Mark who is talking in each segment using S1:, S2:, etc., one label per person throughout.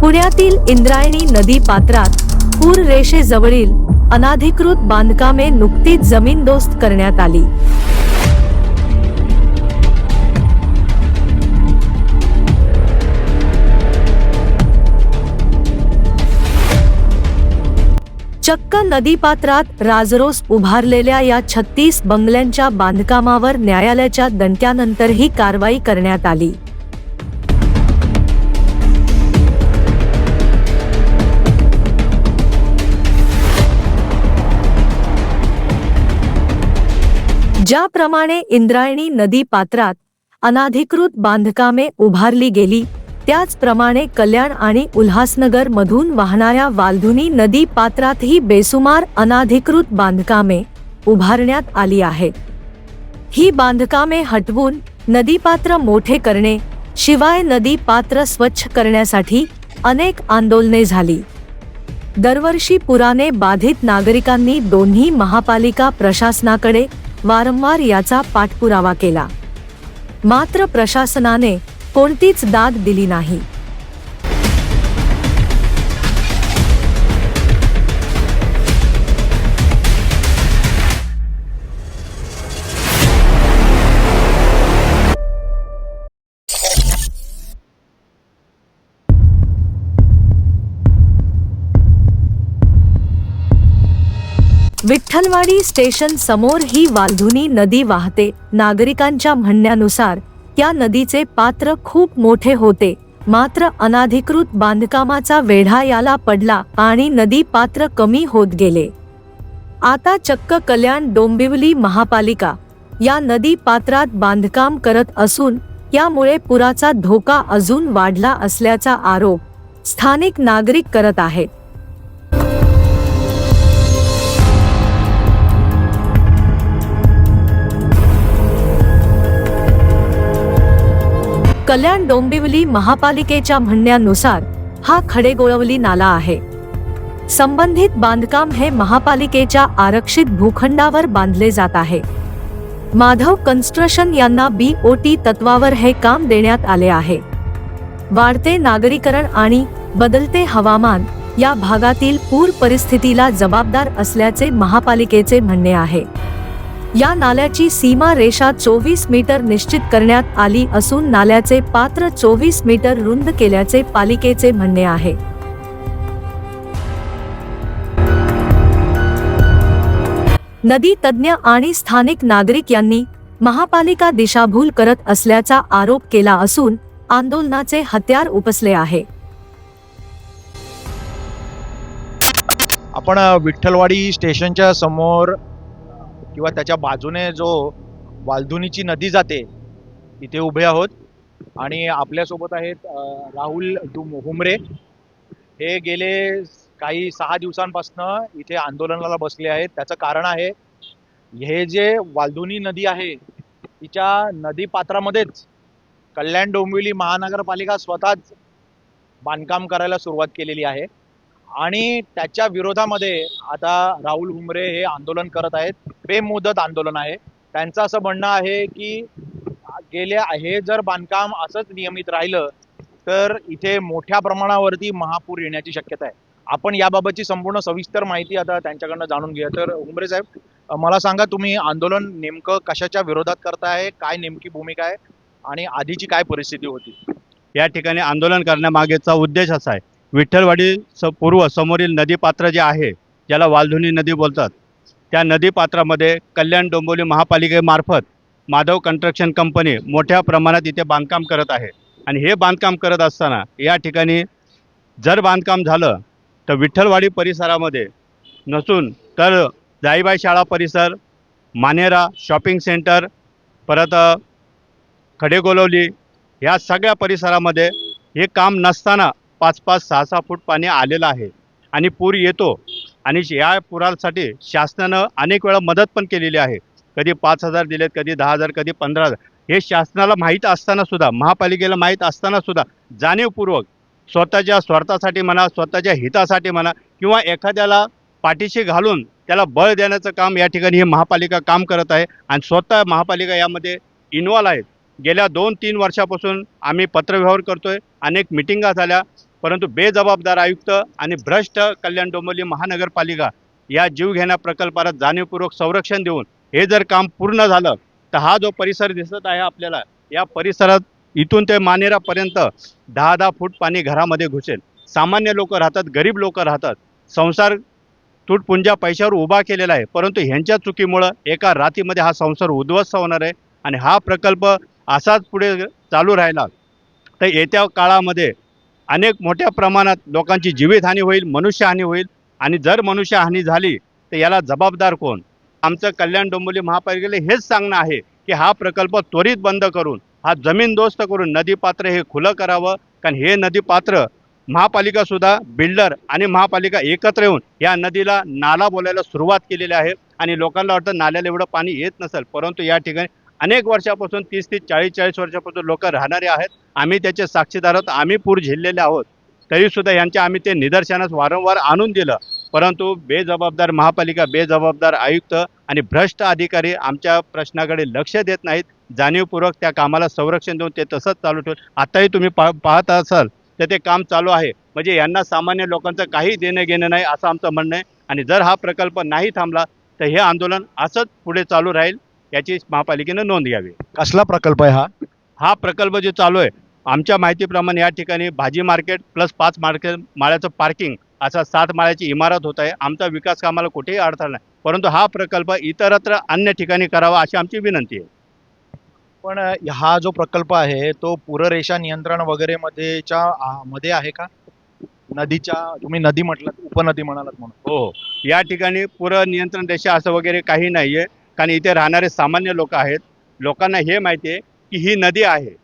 S1: पुण्यातील इंद्रायणी नदी पात्रात पूर रेषेजवळील अनाधिकृत बांधकामे नुकतीच जमीनदोस्त करण्यात आली. चक्क नदीपात्रात राजरोस उभारलेल्या या छत्तीस बंगल्यांच्या बांधकामावर न्यायालयाच्या दणक्यानंतरही कारवाई करण्यात आली. ज्याप्रमाणे इंद्रायणी नदी पात्रात अनाधिकृत बांधकामे उभारली गेली त्याचप्रमाणे कल्याण आणि उल्हासनगर मधून वाहणाऱ्या वालधुनी नदी पात्रातही बेसुमार अनाधिकृत बांधकामे उभारण्यात आली आहेत. ही बांधकामे हटवून नदीपात्र मोठे करणे शिवाय नदी पात्र स्वच्छ करण्यासाठी अनेक आंदोलने झाली. दरवर्षी पुराने बाधित नागरिकांनी दोन्ही महापालिका प्रशासनाकडे वारंवार याचा पाठपुरावा केला. मात्र प्रशासनाने कोणतीच दाद दिली नाही. विठ्ठलवाडी स्टेशन समोर ही वालधुनी नदी वाहते. नागरिकांच्या म्हणण्यानुसार त्या नदीचे पात्र खूप मोठे होते. मात्र अनाधिकृत बांधकामाचा वेढा याला पडला आणि नदी पात्र कमी होत गेले. आता चक्क कल्याण डोंबिवली महापालिका या नदी पात्रात बांधकाम करत असून यामुळे पुराचा धोका अजून वाढला असल्याचा आरोप स्थानिक नागरिक करत आहेत. कल्याण डोंबिवली महापालिकेच्या म्हणण्यानुसार हा खडेगोळवली नाला आहे. संबंधित बांधकाम हे महापालिकेच्या आरक्षित भूखंडावर बांधले जात आहे. माधव कन्स्ट्रक्शन यांना बी ओ टी तत्वावर हे काम देण्यात आले आहे. वाढते नागरीकरण आणि बदलते हवामान या भागातील पूर परिस्थितीला जबाबदार असल्याचे महापालिकेचे म्हणणे आहे. या नाल्याची सीमा रेषा चोवीस मीटर निश्चित करण्यात आली असून नाल्याचे पात्र चोवीस मीटर रुंद केल्याचे पालिकेचे म्हणणे आहे. नदी तज्ज्ञ आणि स्थानिक नागरिक यांनी महापालिका दिशाभूल करत असल्याचा आरोप केला असून आंदोलनाचे हत्यार उपसले आहे.
S2: आपण विठ्ठलवाडी स्टेशनच्या समोर किंवा त्याच्या बाजूने जो वालधुनीची नदी जाते तिथे उभे आहोत. आणि आपल्यासोबत आहेत राहुल डुम- हुमरे. हे गेले काही सहा दिवसांपासनं इथे आंदोलनाला बसले आहेत. त्याचं कारण आहे हे जे वालधुनी नदी आहे तिच्या नदी पात्रामध्येच कल्याण डोंबिवली महानगरपालिका स्वतःच बांधकाम करायला सुरुवात केलेली आहे. आणि त्याच्या विरोधामध्ये आता राहुल हुमरे हे आंदोलन करत आहेत. बेमुदत आंदोलन आहे. त्यांचं असं म्हणणं आहे की गेल्या हे जर बांधकाम असंच नियमित राहिलं तर इथे मोठ्या प्रमाणावरती महापूर येण्याची शक्यता आहे. आपण याबाबतची संपूर्ण सविस्तर माहिती आता त्यांच्याकडनं जाणून घेऊया. तर उमरे साहेब मला सांगा तुम्ही आंदोलन नेमकं कशाच्या विरोधात करताय काय नेमकी भूमिका आहे आणि आधीची काय परिस्थिती होती?
S3: या ठिकाणी आंदोलन करण्यामागेचा उद्देश असा आहे. विठ्ठलवाडी स पूर्व समोरील नदीपात्र जे आहे ज्याला वालधुनी नदी बोलतात त्या नदीपात्रामध्ये कल्याण डोंबिवली महापालिकेमार्फत माधव कन्स्ट्रक्शन कंपनी मोठ्या प्रमाणात इथे बांधकाम करत आहे. आणि हे बांधकाम करत असताना या ठिकाणी जर बांधकाम झालं तर विठ्ठलवाडी परिसरामध्ये नसून तर जाईबाई शाळा परिसर मानेरा शॉपिंग सेंटर परत खडेगोलवली या सगळ्या परिसरामध्ये हे काम नसताना पाच पाच सहा सहा फूट पाणी आलेलं आहे. आणि पूर येतो आणि या पुरासाठी शासनानं अनेक वेळा मदत पण केलेली आहे. कधी पाच हजार दिलेत कधी दहा हजार कधी पंधरा हजार. हे शासनाला माहीत असताना सुद्धा महापालिकेला माहीत असताना सुद्धा जाणीवपूर्वक स्वतःच्या स्वार्थासाठी म्हणा स्वतःच्या हितासाठी म्हणा किंवा एखाद्याला पाठीशी घालून त्याला बळ देण्याचं काम या ठिकाणी ही महापालिका काम करत आहे. आणि स्वतः महापालिका यामध्ये इन्वॉल्व आहेत. गेल्या दोन तीन वर्षापासून आम्ही पत्रव्यवहार करतोय. अनेक मिटिंगा झाल्या. परंतु बेजबाबदार आयुक्त आणि भ्रष्ट कल्याण डोंबिवली महानगरपालिका या जीवघेण्या प्रकल्पाला जाणीवपूर्वक संरक्षण देऊन हे जर काम पूर्ण झालं तर हा जो परिसर दिसत आहे आपल्याला या परिसरात इथून ते मानेरापर्यंत दहा दहा फूट पाणी घरामध्ये घुसेल. सामान्य लोक राहतात गरीब लोक राहतात. संसार तुटपुंजा पैशावर उभा केलेला आहे. परंतु ह्यांच्या चुकीमुळं एका रातीमध्ये हा संसार उद्ध्वस्त होणार आहे. आणि हा प्रकल्प असाच पुढे चालू राहिला तर येत्या काळामध्ये अनेक मोठ्या प्रमाणात लोकांची जीवितहानी होईल मनुष्यहानी होईल. आणि जर मनुष्यहानी झाली तर याला जबाबदार कोण? आमचं कल्याण डोंबिवली महापालिकेला हेच सांगणं आहे की हा प्रकल्प त्वरित बंद करून हा जमीनदोस्त करून नदीपात्र हे खुलं करावं. कारण हे नदीपात्र महापालिकासुद्धा बिल्डर आणि महापालिका एकत्र येऊन या नदीला नाला बोलायला सुरुवात केलेली आहे. आणि लोकांना वाटतं नाल्याला एवढं पाणी येत नसेल परंतु या ठिकाणी अनेक वर्षापासून तीस तीस चाळीस चाळीस वर्षापासून लोक राहणारे आहेत. आम्ही त्याचे साक्षीदार आहोत. आम्ही पूर झेललेले आहोत. तरीसुद्धा यांच्या आम्ही ते निदर्शनास वारंवार आणून दिलं. परंतु बेजबाबदार महापालिका बेजबाबदार आयुक्त आणि भ्रष्ट अधिकारी आमच्या प्रश्नाकडे लक्ष देत नाहीत. जाणीवपूर्वक त्या कामाला संरक्षण देऊन ते तसंच चालू ठेवून आत्ताही तुम्ही पा पाहत असाल तर ते काम चालू आहे. म्हणजे यांना सामान्य लोकांचं काही देणं घेणं नाही असं आमचं म्हणणं आहे. आणि जर हा प्रकल्प नाही थांबला तर हे आंदोलन असंच पुढे चालू राहील. याची महापालिकेनं नोंद घ्यावी.
S2: कसला प्रकल्प आहे हा?
S3: हा प्रकल्प जे चालू आहे आमच्या माहितीप्रमाणे या ठिकाणी भाजी मार्केट प्लस पाच मार्केट माळ्याचं पार्किंग असा सात माळ्याची इमारत होत आहे. आमचा विकास कामाला कुठेही अडथळा नाही. परंतु हा प्रकल्प इतरत्र अन्य ठिकाणी करावा अशी आमची विनंती आहे.
S2: पण हा जो प्रकल्प आहे तो पूररेषा नियंत्रण वगैरे मध्येच्या आ, मध्ये आहे का? नदीच्या तुम्ही नदी म्हटलात उपनदी म्हणालात म्हणून.
S3: हो या ठिकाणी पुर नियंत्रण रेषा असं वगैरे काही नाही आहे कारण इथे राहणारे सामान्य लोक आहेत. लोकांना हे माहिती आहे की ही नदी आहे.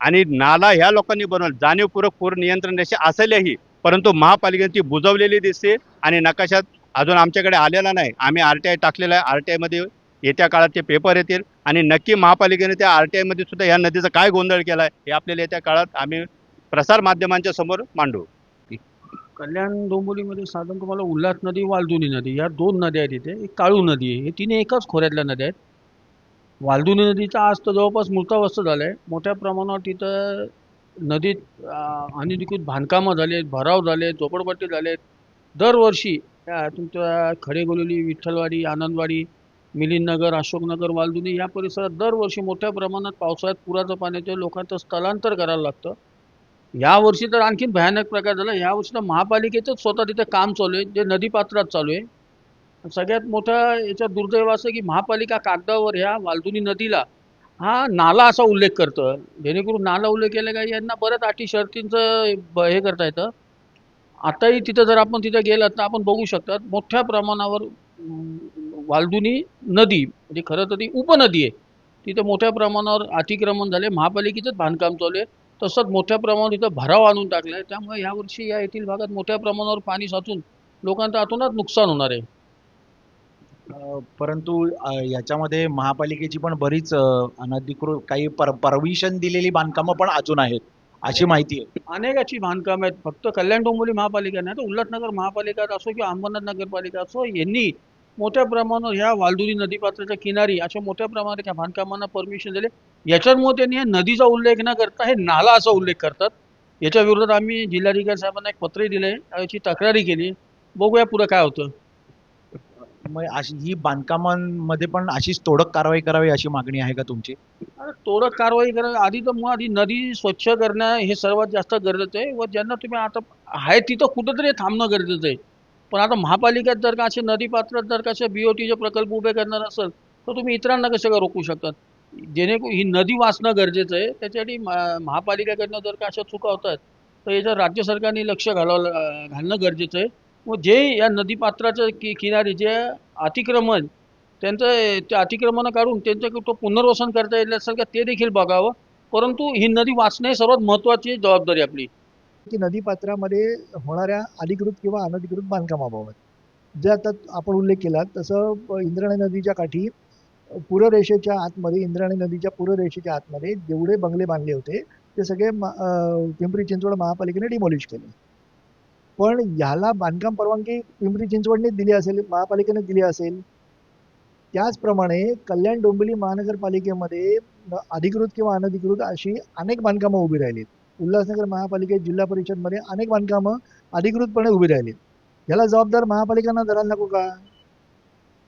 S3: आणि नाला ह्या लोकांनी बनवलं. जाणीवपूर्वक पूर नियंत्रण रेषा असेलही परंतु महापालिकेने ती बुजवलेली दिसते आणि नकाशात अजून आमच्याकडे आलेला नाही. आम्ही आर टी आय टाकलेला आहे. आर टी आयमध्ये येत्या काळात ते पेपर येतील. आणि नक्की महापालिकेने त्या आर टी आयमध्ये सुद्धा या नदीचा काय गोंधळ केला आहे हे आपल्याला येत्या काळात आम्ही प्रसार माध्यमांच्या समोर मांडू.
S4: कल्याण डोंबिवलीमध्ये साधारण तुम्हाला उल्हास नदी वालदुनी नदी या दोन नद्या आहेत इथे. एक काळू नदी आहे. हे तिने एकाच खोऱ्यातल्या नद्या आहेत. वालदुनी नदीचा आज तर जवळपास मृतावस्थ झाला आहे मोठ्या प्रमाणावर तिथं नदीत अनधिकृत बांधकामं झाले भराव झाले झोपडपट्टी झाले दरवर्षी तुमच्या खडेगोलोली विठ्ठलवाडी आनंदवाडी मिलिंदनगर अशोकनगर वालदुनी या परिसरात दरवर्षी मोठ्या प्रमाणात पावसाळ्यात पुराचं पाण्याचे लोकांचं स्थलांतर करायला लागतं. यावर्षी तर आणखीन भयानक प्रकार झाला. यावर्षी तर महापालिकेचंच स्वतः तिथे काम चालू आहे जे नदीपात्रात चालू आहे. सगळ्यात मोठा याच्यात दुर्दैव असं की महापालिका कागदावर ह्या वालदुनी नदीला हा नाला असा उल्लेख करतं. जेणेकरून नाला उल्लेख केला का यांना बऱ्याच अटी शर्तींचं ब- हे करता येतं. आताही तिथं जर आपण तिथं गेलात तर आपण बघू शकतात मोठ्या प्रमाणावर अं, वालदुनी नदी म्हणजे खरं तर ती उपनदी आहे. तिथं मोठ्या प्रमाणावर अतिक्रमण झाले महापालिकेचंच बांधकाम चालू आहे. तसंच मोठ्या प्रमाणावर इथं भराव आणून टाकला आहे त्यामुळे यावर्षी या येथील भागात मोठ्या प्रमाणावर पाणी साचून लोकांचं अतोनात नुकसान होणार आहे.
S2: परंतु याच्यामध्ये महापालिकेची पण बरीच अनधिकृत काही पर परमिशन दिलेली बांधकामं पण अजून आहेत अशी माहिती आहे.
S4: अनेकाची बांधकाम आहेत. फक्त कल्याण डोंबिवली महापालिका नाही तर उल्हासनगर महापालिका असो किंवा अहमदनगर नगरपालिका असो यांनी मोठ्या प्रमाणावर ह्या वालदुरी नदीपात्राच्या किनारी अशा मोठ्या प्रमाणात बांधकामांना परमिशन दिले. याच्यामुळे त्यांनी या नदीचा उल्लेख न करता हे नाला असा उल्लेख करतात. याच्या विरोधात आम्ही जिल्हाधिकारी साहेबांना एक पत्रही दिले याची तक्रारी केली. बघूया पुढं काय होतं.
S2: मग अशी ही बांधकामांमध्ये पण अशीच तोडक कारवाई करावी अशी मागणी आहे का तुमची?
S4: तोडक कारवाई करा आधी तर मुळात ही नदी स्वच्छ करणं हे सर्वात जास्त गरजेचं आहे. व ज्यांना तुम्ही आता आहे तिथं कुठंतरी थांबणं गरजेचं आहे. पण आता महापालिकेत जर का असे नदीपात्रात जर का असे बी ओ टीचे प्रकल्प उभे करणार असेल तर तुम्ही इतरांना कसे काय रोखू शकतात? जेणेकरून ही नदी वाचणं गरजेचं आहे. त्याच्यासाठी महा- महापालिकेकडनं जर का अशा चुका होत आहेत तर याच्यावर राज्य सरकारने लक्ष घालावं घालणं गरजेचं आहे. व जे या नदीपात्राच्या कि किनारी जे अतिक्रमण त्यांचं ते अतिक्रमणं काढून त्यांचं तो पुनर्वसन करता येण्यासारखं का ते देखील बघावं. परंतु ही नदी वाचणं सर्वात महत्त्वाची जबाबदारी आपली.
S5: की नदीपात्रामध्ये होणाऱ्या अधिकृत किंवा अनधिकृत बांधकामाबाबत. जे आता आपण उल्लेख केला तसं प- इंद्रायणी नदीच्या काठी पूररेषेच्या आतमध्ये इंद्रायणी नदीच्या पूररेषेच्या आतमध्ये जेवढे बंगले बांधले होते ते सगळे पिंपरी चिंचवड महापालिकेने डिमॉलिश केले. पण ह्याला बांधकाम परवानगी पिंपरी चिंचवडने दिली असेल महापालिकेने दिली असेल. त्याचप्रमाणे कल्याण डोंबिवली महानगरपालिकेमध्ये अधिकृत किंवा अनधिकृत अशी अनेक बांधकामं उभी राहिलीत. उल्हासनगर महापालिकेत जिल्हा परिषदमध्ये अनेक बांधकामं अधिकृतपणे उभी राहिली ह्याला जबाबदार महापालिकांना धरायला नको का?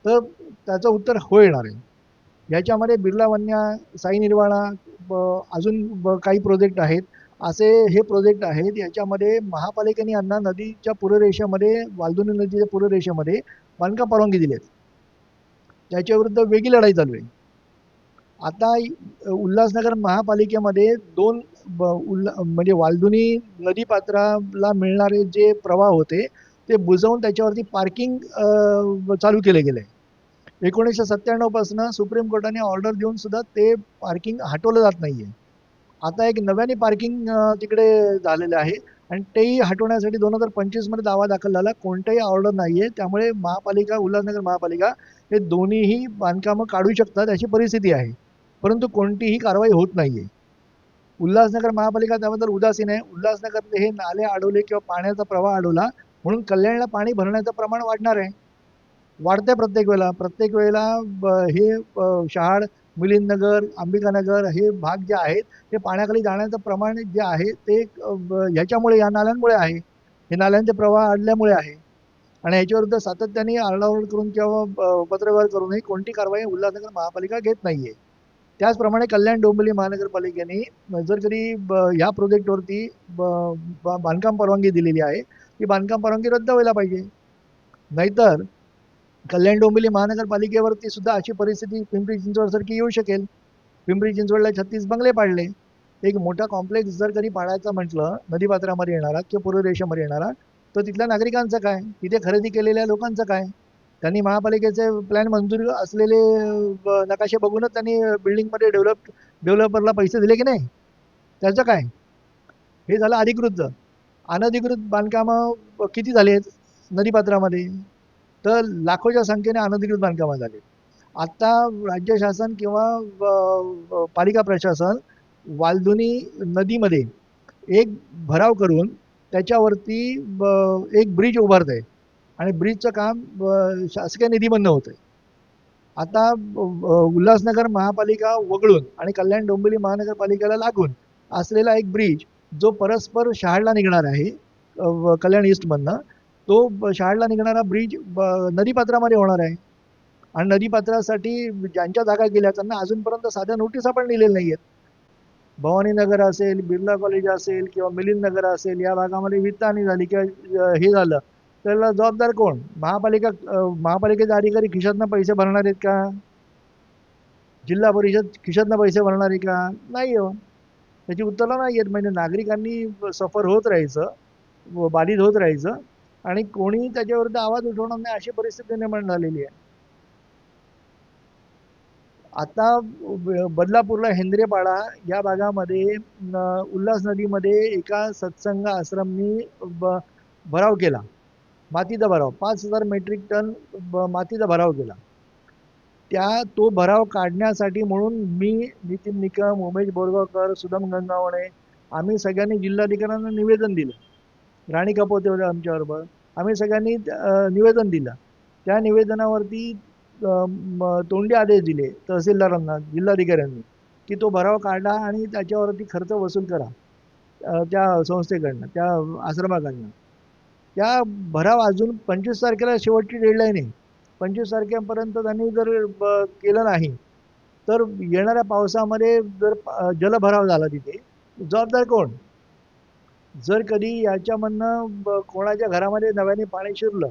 S5: तर त्याचं उत्तर हो येणार आहे. याच्यामध्ये बिर्ला वन्या साई निर्वाणा ब- अजून ब- काही प्रोजेक्ट आहेत. असे हे प्रोजेक्ट आहेत. याच्यामध्ये महापालिकेने यांना नदीच्या पूररेषेमध्ये वालदुनी नदीच्या पूररेषेमध्ये बांधकाम परवानगी दिली आहेत त्याच्याविरुद्ध वेगळी लढाई चालू आहे. आता उल्हासनगर महापालिकेमध्ये दोन ब उल्हा म्हणजे वालदुनी नदीपात्राला मिळणारे जे प्रवाह होते ते बुजवून त्याच्यावरती पार्किंग चालू केले गेले. एकोणीसशे सत्त्याण्णवपासून सुप्रीम कोर्टाने ऑर्डर देऊन सुद्धा ते पार्किंग हटवलं जात नाही आहे आता एक नव्याने पार्किंग तिकडे झालेलं आहे आणि तेही हटवण्यासाठी दोन हजार पंचवीसमध्ये दावा दाखल झाला. कोणताही ऑर्डर नाही आहे त्यामुळे महापालिका उल्हासनगर महापालिका हे दोन्हीही बांधकामं काढू शकतात अशी परिस्थिती आहे. परंतु कोणतीही कारवाई होत नाही आहे उल्हासनगर महापालिका त्याबद्दल उदासीन आहे. उल्हासनगरचे हे नाले अडवले किंवा पाण्याचा प्रवाह अडवला म्हणून कल्याणला पाणी भरण्याचं प्रमाण वाढणार आहे. वाढते प्रत्येक वेळेला. प्रत्येक वेळेला ब- हे शहाड मिलिंदनगर अंबिकानगर हे भाग जे आहेत ते पाण्याखाली जाण्याचं प्रमाण जे आहे ते ब- ह्याच्यामुळे या नाल्यांमुळे आहे. हे नाल्यांचे प्रवाह अडल्यामुळे आहे. आणि ह्याच्याविरुद्ध सातत्याने आरडाओरड करून किंवा अ, पत्रव्यवहार करूनही कोणती कारवाई उल्हासनगर महापालिका घेत नाही आहे त्याचप्रमाणे कल्याण डोंबिवली महानगरपालिकेने जर कधी ब- ह्या प्रोजेक्टवरती ब- ब- बांधकाम परवानगी दिलेली आहे ती बांधकाम परवानगी रद्द व्हायला पाहिजे. नाहीतर कल्याण डोंबिवली महानगरपालिकेवरती सुद्धा अशी परिस्थिती पिंपरी चिंचवडसारखी येऊ शकेल. पिंपरी चिंचवडला छत्तीस बंगले पाडले. एक मोठा कॉम्प्लेक्स जर कधी पाडायचा म्हटलं नदीपात्रामध्ये येणारा किंवा पूर्वरेषेमध्ये येणारा तर तिथल्या नागरिकांचं काय? तिथे खरेदी केलेल्या लोकांचं काय? त्यांनी महापालिकेचे प्लॅन मंजूर असलेले ब- नकाशे बघूनच त्यांनी बिल्डिंगमध्ये डेव्हलप डेव्हलपरला पैसे दिले की नाही? त्याचं काय? हे झालं अधिकृत. अनधिकृत बांधकामं किती झाले आहेत नदीपात्रामध्ये. तर लाखोच्या संख्येने अनधिकृत बांधकामं झाली. आत्ता राज्य शासन किंवा पालिका प्रशासन वालधुनी नदीमध्ये एक भराव करून त्याच्यावरती ब- एक ब्रिज उभारत आहे आणि ब्रिजचं काम ब- शासकीय निधीमधनं होतं आहे आता उल्हासनगर महापालिका वगळून आणि कल्याण डोंबिवली महानगरपालिकेला लागून असलेला एक ब्रिज जो परस्पर शहाडला निघणार आहे कल्याण ईस्टमधनं तो शाळेला शहाडला निघणारा ब्रिज नदीपात्रामध्ये होणार आहे. आणि नदीपात्रासाठी ज्यांच्या जागा गेल्या त्यांना अजूनपर्यंत साध्या नोटिसा पण दिलेल्या नाही आहेत भवानीनगर असेल बिर्ला कॉलेज असेल किंवा मिलिंद नगर असेल या भागामध्ये वित्तहानी झाली किंवा हे झालं त्याला जबाबदार कोण? महापालिका महापालिकेचे अधिकारी खिशातनं पैसे भरणार आहेत का? जिल्हा परिषद खिशातनं पैसे भरणार आहे का? नाही हो. त्याची उत्तरं नाही आहेत म्हणजे नागरिकांनी सफर होत राहायचं बाधित होत राहायचं. आणि कोणी त्याच्याविरुद्ध आवाज उठवणार नाही अशी परिस्थिती निर्माण झालेली आहे. आता बदलापूरला हेंद्रेपाडा या भागामध्ये उल्हास नदीमध्ये एका सत्संग आश्रमनी भराव केला. मातीचा भराव पाच हजार मेट्रिक टन मातीचा भराव केला. त्या तो भराव काढण्यासाठी म्हणून मी नितीन निकम उमेश बोरगावकर सुदम गंगावणे आम्ही सगळ्यांनी जिल्हाधिकाऱ्यांना निवेदन दिलं. राणी कपोते होते आमच्याबरोबर. आम्ही सगळ्यांनी निवेदन दिलं. त्या निवेदनावरती तोंडी आदेश दिले तहसीलदारांना जिल्हाधिकाऱ्यांनी की तो भराव काढा आणि त्याच्यावरती खर्च वसूल करा. त्या संस्थेकडनं त्या आश्रमाकडनं. त्या भराव अजून पंचवीस तारखेला शेवटची डेडलाईन आहे. पंचवीस तारखेपर्यंत त्यांनी जर ब- केलं नाही तर येणाऱ्या पावसामध्ये जर जलभराव झाला तिथे जबाबदार कोण? जर कधी याच्यामधनं कोणाच्या घरामध्ये नव्याने पाणी शिरलं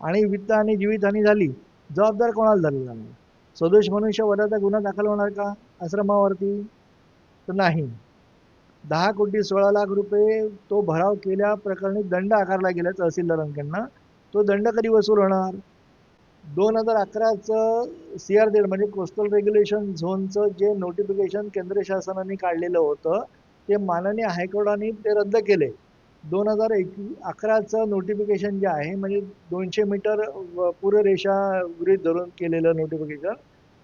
S5: आणि वित्त आणि जीवितहानी झाली जबाबदार कोणाला झालेला नाही सदोष मनुष्य वधाचा गुन्हा दाखल होणार का आश्रमावरती? तर नाही. दहा कोटी सोळा लाख रुपये तो भराव केल्या प्रकरणी दंड आकारला गेला तहसीलदारांकडनं तो दंड कधी वसूल होणार? दोन हजार अकराचं सी आर झेड म्हणजे कोस्टल रेग्युलेशन झोनचं जे नोटिफिकेशन केंद्र शासनाने काढलेलं होतं ते माननीय हायकोर्टाने ते रद्द केले. दोन हजार एक अकराचं नोटिफिकेशन जे आहे म्हणजे दोनशे मीटर पूररेषा गृहित धरून केलेलं नोटिफिकेशन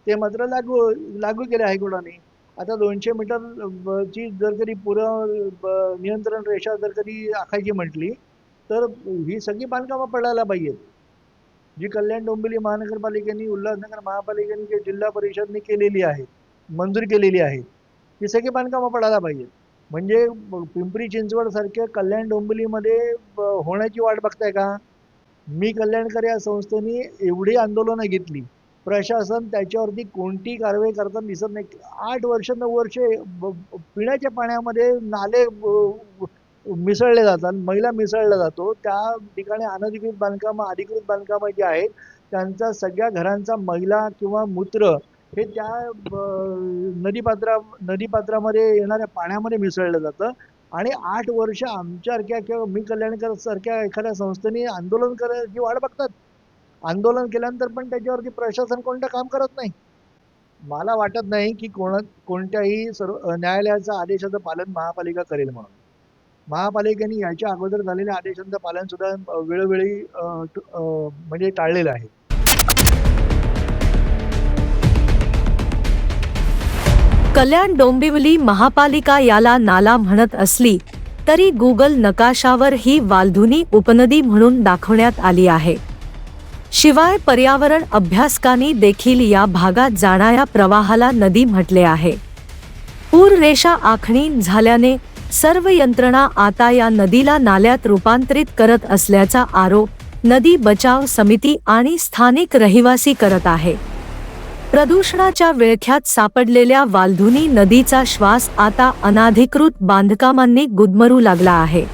S5: ते मात्र लागू लागू केले हायकोर्टाने. आता दोनशे मीटर ची जर कधी पुर ब- नियंत्रण रेषा जर कधी आखायची म्हटली तर ही सगळी बांधकामं पडायला पाहिजेत. जी कल्याण डोंबिवली महानगरपालिकेने उल्हासनगर महापालिकेने जे जिल्हा परिषदने केलेली आहे मंजूर केलेली आहे ती सगळी बांधकामं पडायला पाहिजेत. म्हणजे पिंपरी चिंचवड सारख्या कल्याण डोंबिवलीमध्ये ब- होण्याची वाट बघताय का? मी कल्याणकर या संस्थेने एवढी आंदोलनं घेतली. प्रशासन त्याच्यावरती कोणती कारवाई करताना दिसत नाही. आठ वर्ष नऊ वर्षे ब- पिण्याच्या पाण्यामध्ये नाले मिसळले जातात. महिला मिसळला जातो. त्या ठिकाणी अनधिकृत बांधकामं अधिकृत बांधकामं जी आहेत त्यांचा सगळ्या घरांचा महिला किंवा मूत्र हे त्या ब- नदीपात्रा नदीपात्रामध्ये येणाऱ्या पाण्यामध्ये मिसळलं जातं. आणि आठ वर्ष आमच्यासारख्या किंवा मी कल्याणकर सारख्या एखाद्या संस्थेने आंदोलन करायची वाट बघतात. आंदोलन केल्यानंतर पण त्याच्यावरती प्रशासन कोणतं काम करत नाही. मला वाटत नाही की कोण कोणत्याही सर्व न्यायालयाचा आदेशाचं पालन महापालिका करेल म्हणून. महापालिकेने याच्या अगोदर झालेल्या आदेशांचं पालन सुद्धा वेळोवेळी म्हणजे टाळलेलं आहे.
S1: कल्याण डोंबिवली महापालिका याला नाला म्हणत असली तरी गुगल नकाशावर ही वालधुनी उपनदी म्हणून दाखवण्यात आली आहे. शिवाय पर्यावरण अभ्यासकांनी देखील या भागात जाणाऱ्या प्रवाहाला नदी म्हटले आहे. पूर रेषा आखणी झाल्याने सर्व यंत्रणा आता या नदीला नाल्यात रूपांतरित करत असल्याचा आरोप नदी बचाव समिती आणि स्थानिक रहिवासी करत आहे. प्रदूषणाच्या विळख्यात सापडलेल्या वालधुनी नदीचा श्वास आता अनाधिकृत बांधकामांनी गुदमरू लागला आहे.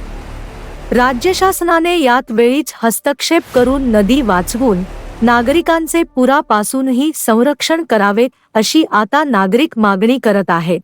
S1: राज्य शासनाने यात वेळीच हस्तक्षेप करून नदी वाचवून नागरिकांचे पुरापासूनही संरक्षण करावे अशी आता नागरिक मागणी करत आहेत.